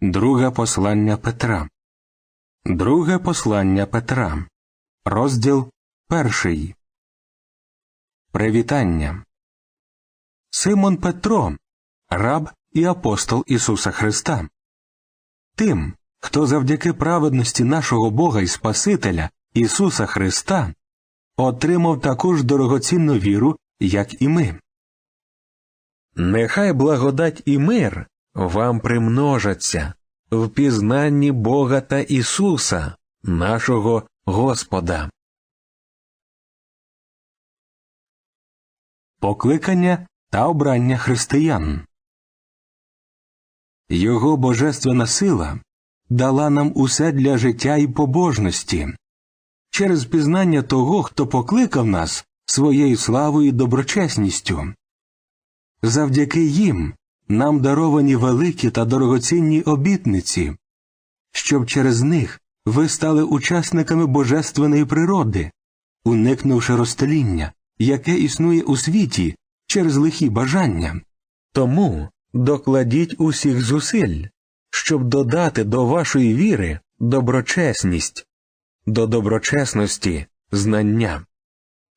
Друге послання Петра. Друге послання Петра. Розділ перший. Привітання. Симон Петро, раб і апостол Ісуса Христа. Тим, хто завдяки праведності нашого Бога і Спасителя Ісуса Христа отримав таку ж дорогоцінну віру, як і ми. Нехай благодать і мир вам примножаться в пізнанні Бога та Ісуса, нашого Господа. Покликання та обрання християн. Його божественна сила дала нам усе для життя і побожності через пізнання того, хто покликав нас своєю славою і доброчесністю. Завдяки їм нам даровані великі та дорогоцінні обітниці, щоб через них ви стали учасниками божественної природи, уникнувши розтеління, яке існує у світі через лихі бажання. Тому докладіть усіх зусиль, щоб додати до вашої віри доброчесність, до доброчесності знання.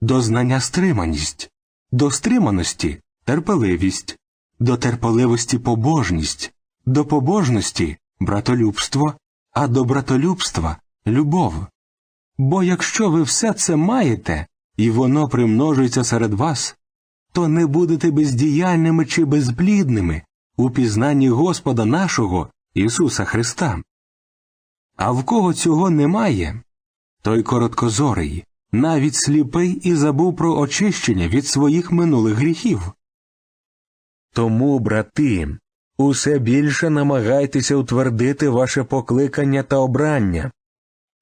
до знання стриманість, до стриманості терпеливість, до терпеливості побожність, до побожності братолюбство, а до братолюбства любов. Бо якщо ви все це маєте, і воно примножується серед вас, то не будете бездіяльними чи безплідними у пізнанні Господа нашого Ісуса Христа. А в кого цього немає, той короткозорий, навіть сліпий і забув про очищення від своїх минулих гріхів. Тому, брати, усе більше намагайтеся утвердити ваше покликання та обрання,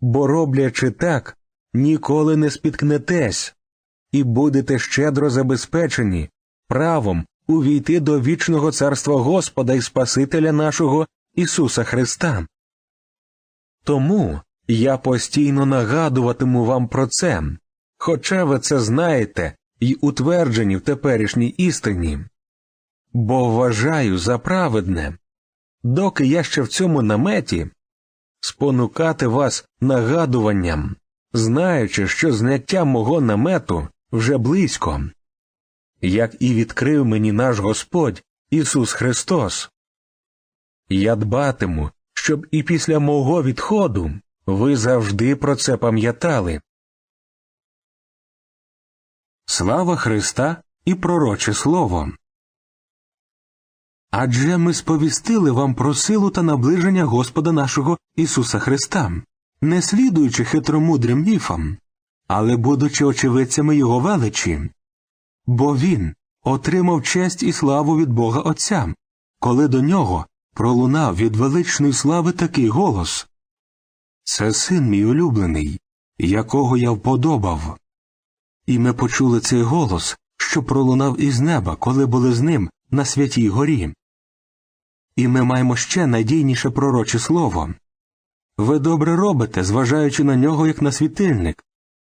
бо роблячи так, ніколи не спіткнетесь і будете щедро забезпечені правом увійти до вічного царства Господа і Спасителя нашого Ісуса Христа. Тому я постійно нагадуватиму вам про це, хоча ви це знаєте і утверджені в теперішній істині. Бо вважаю за праведне, доки я ще в цьому наметі, спонукати вас нагадуванням, знаючи, що зняття мого намету вже близько, як і відкрив мені наш Господь Ісус Христос. Я дбатиму, щоб і після мого відходу ви завжди про це пам'ятали. Слава Христа і пророче слово. Адже ми сповістили вам про силу та наближення Господа нашого Ісуса Христа, не слідуючи хитромудрим міфам, але будучи очевидцями Його величі. Бо Він отримав честь і славу від Бога Отця, коли до нього пролунав від величної слави такий голос Це син мій улюблений, якого я вподобав. І ми почули цей голос, що пролунав із неба, коли були з ним на святій горі. І ми маємо ще надійніше пророче слово. Ви добре робите, зважаючи на нього як на світильник,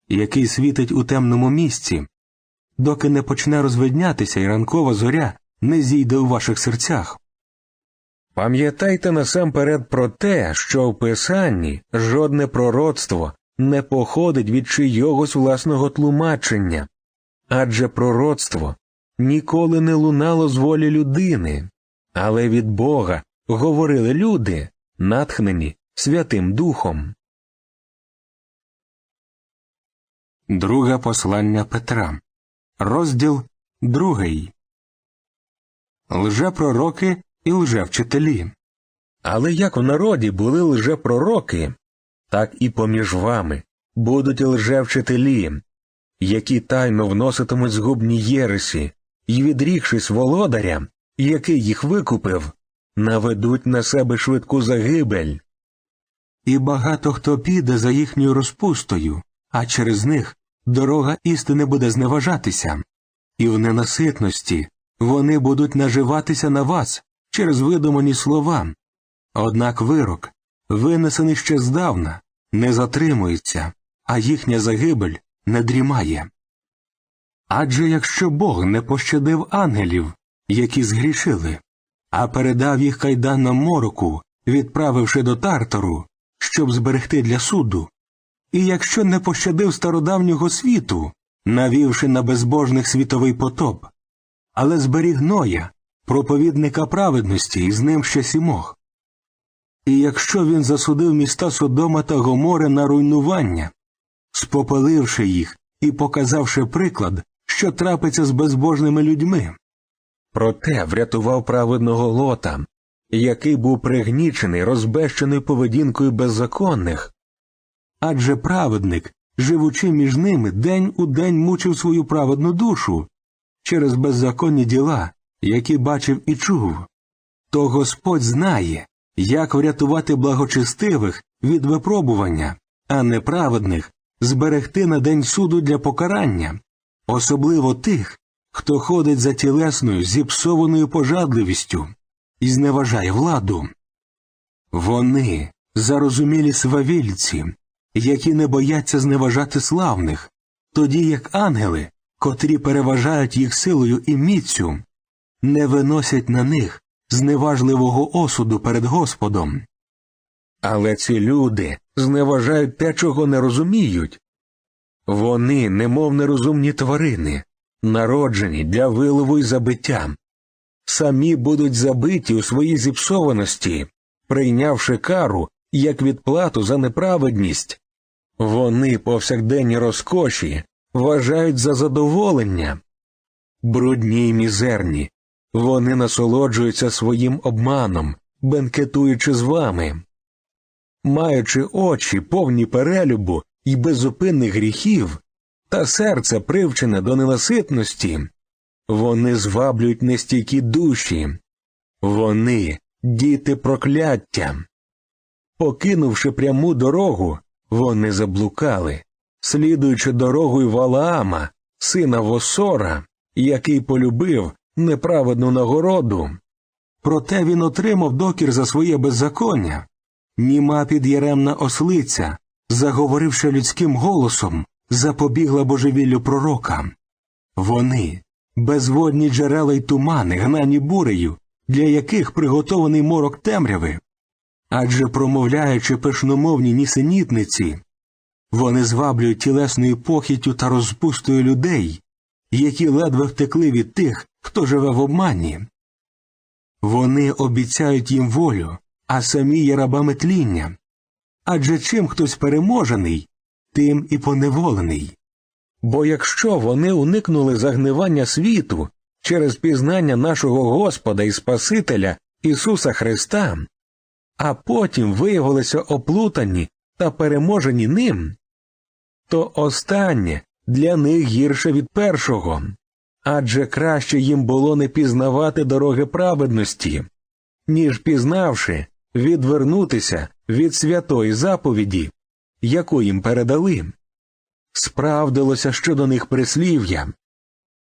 який світить у темному місці, доки не почне розвиднятися і ранкова зоря не зійде у ваших серцях. Пам'ятайте насамперед про те, що в Писанні жодне пророцтво не походить від чийогось власного тлумачення, адже пророцтво ніколи не лунало з волі людини, але від Бога говорили люди, натхнені Святим Духом. Друге послання Петра. Розділ другий. Лжепророки і лжевчителі. Але як в народі були лжепророки, так і поміж вами будуть лжевчителі, які тайно вноситимуть згубні єресі, і, відрікшись володаря, який їх викупив, наведуть на себе швидку загибель. І багато хто піде за їхньою розпустою, а через них дорога істини буде зневажатися, і в ненаситності вони будуть наживатися на вас через видумані слова. Однак вирок, винесений ще здавна, не затримується, а їхня загибель не дрімає. Адже якщо Бог не пощадив ангелів, які згрішили, а передав їх кайданам мороку відправивши до Тартару, щоб зберегти для суду. І якщо не пощадив стародавнього світу, навівши на безбожних світовий потоп, але зберіг Ноя, проповідника праведності, і з ним ще сімох. І якщо він засудив міста Содома та Гомори на руйнування, спопеливши їх і показавши приклад, що трапиться з безбожними людьми, Проте врятував праведного лота, який був пригнічений розбещеною поведінкою беззаконних. адже праведник, живучи між ними, день у день мучив свою праведну душу через беззаконні діла, які бачив і чув. То Господь знає, як врятувати благочестивих від випробування, а неправедних зберегти на день суду для покарання, особливо тих, хто ходить за тілесною зіпсованою пожадливістю і зневажає владу. Вони зарозумілі свавільці, які не бояться зневажати славних, тоді як ангели, котрі переважають їх силою і міцю, не виносять на них зневажливого осуду перед Господом. Але ці люди зневажають те, чого не розуміють. Вони, немов нерозумні тварини, народжені для вилову й забиття, самі будуть забиті у своїй зіпсованості, прийнявши кару як відплату за неправедність. Вони повсякденні розкоші вважають за задоволення. Брудні й мізерні, вони насолоджуються своїм обманом, бенкетуючи з вами. Маючи очі повні перелюбу і безупинних гріхів, та серце привчене до ненаситності, вони зваблюють нестійкі душі, вони діти прокляття. Покинувши пряму дорогу, вони заблукали, слідуючи дорогою Валаама, сина Восора, який полюбив неправедну нагороду. Проте він отримав докір за своє беззаконня. Німа під'єремна ослиця, заговоривши людським голосом, запобігла божевіллю пророка. Вони безводні джерела й тумани, гнані бурею, для яких приготований морок темряви. Адже промовляючи пишномовні нісенітниці, вони зваблюють тілесною похіттю та розпустою людей, які ледве втекли від тих, хто живе в обмані. Вони обіцяють їм волю, а самі є рабами тління. Адже чим хтось переможений, тим і поневолений. Бо якщо вони уникнули загнивання світу через пізнання нашого Господа і Спасителя Ісуса Христа, а потім виявилися оплутані та переможені ним, то останнє для них гірше від першого, адже краще їм було не пізнавати дороги праведності, ніж пізнавши, відвернутися від святої заповіді, яку їм передали. Справдилося щодо них прислів'я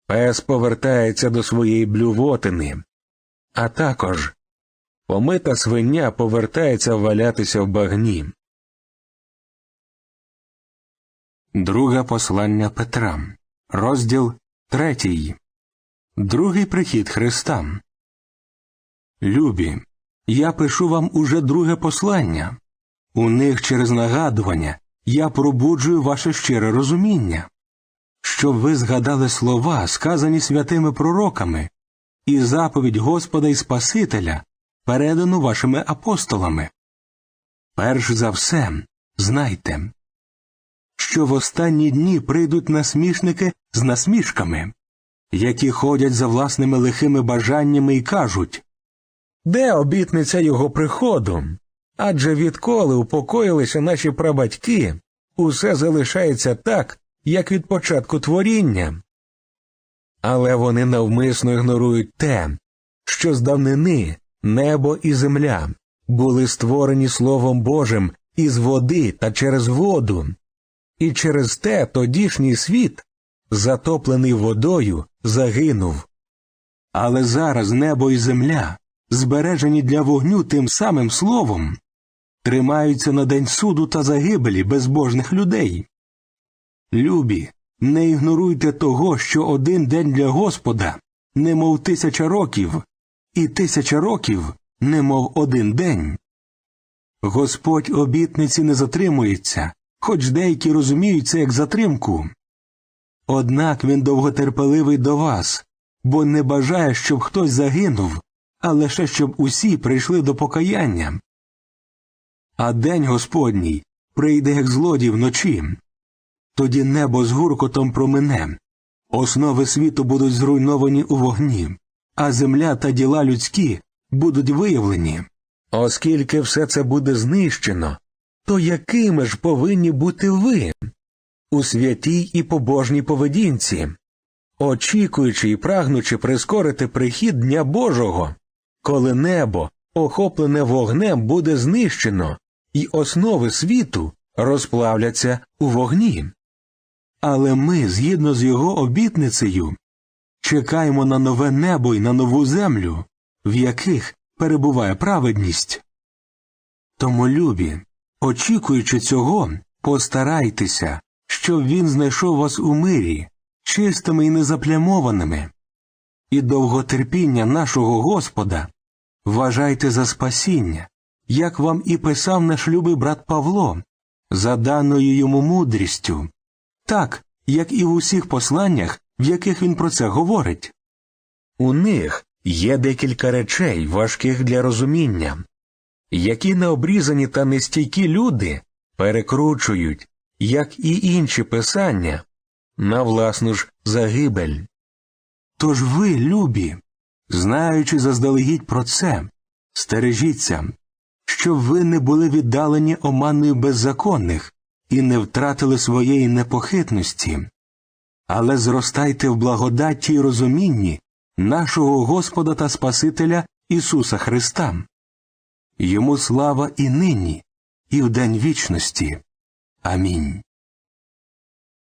Пес повертається до своєї блювотини, а також помита свиня повертається валятися в багні. Друге послання Петра, розділ третій. Другий прихід Христа. Любі, я пишу вам уже друге послання. У них через нагадування я пробуджую ваше щире розуміння, щоб ви згадали слова, сказані святими пророками, і заповідь Господа і Спасителя, передану вашими апостолами. Перш за все, знайте, що в останні дні прийдуть насмішники з насмішками, які ходять за власними лихими бажаннями і кажуть Де обітниця його приходу? Адже відколи упокоїлися наші прабатьки, усе залишається так, як від початку творіння. Але вони навмисно ігнорують те, що з давнини небо і земля були створені Словом Божим із води та через воду, і через те тодішній світ, затоплений водою, загинув. Але зараз небо і земля, збережені для вогню тим самим словом, тримаються на день суду та загибелі безбожних людей. Любі, не ігноруйте того, що один день для Господа, немов тисяча років, і тисяча років, немов один день. Господь обітниці не затримується, хоч деякі розуміють це як затримку. Однак він довготерпеливий до вас, бо не бажає, щоб хтось загинув, а лише щоб усі прийшли до покаяння. А день Господній прийде як злодій вночі. Тоді небо з гуркотом промине, основи світу будуть зруйновані у вогні, а земля та діла людські будуть виявлені. Оскільки все це буде знищено, то якими ж повинні бути ви у святій і побожній поведінці, очікуючи і прагнучи прискорити прихід Дня Божого, коли небо, охоплене вогнем, буде знищено, і основи світу розплавляться у вогні. Але ми, згідно з його обітницею, чекаємо на нове небо і на нову землю, в яких перебуває праведність. Тому, любі, очікуючи цього, постарайтеся, щоб він знайшов вас у мирі, чистими і незаплямованими, і довготерпіння нашого Господа вважайте за спасіння, як вам і писав наш любий брат Павло, за даною йому мудрістю, так, як і в усіх посланнях, в яких він про це говорить. У них є декілька речей, важких для розуміння, які необрізані та нестійкі люди перекручують, як і інші писання, на власну ж загибель. Тож ви, любі, знаючи заздалегідь про це, стережіться, щоб ви не були віддалені оманою беззаконних і не втратили своєї непохитності, але зростайте в благодаті й розумінні нашого Господа та Спасителя Ісуса Христа. Йому слава і нині, і в день вічності. Амінь.